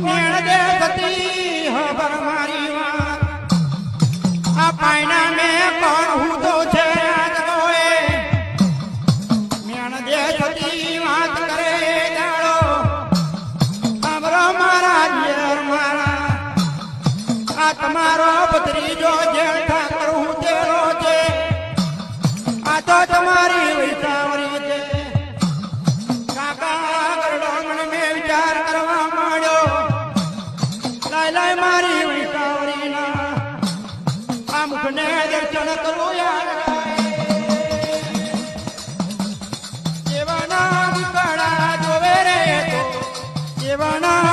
નેણ મારા જેર મારા આ તમારો ભત્રીજો જેઠ હું તેરો છે આ તમારી વિચાવરી છે આ મુખને દર્શન કરું યાર જેવાના જોવે રે જેવાના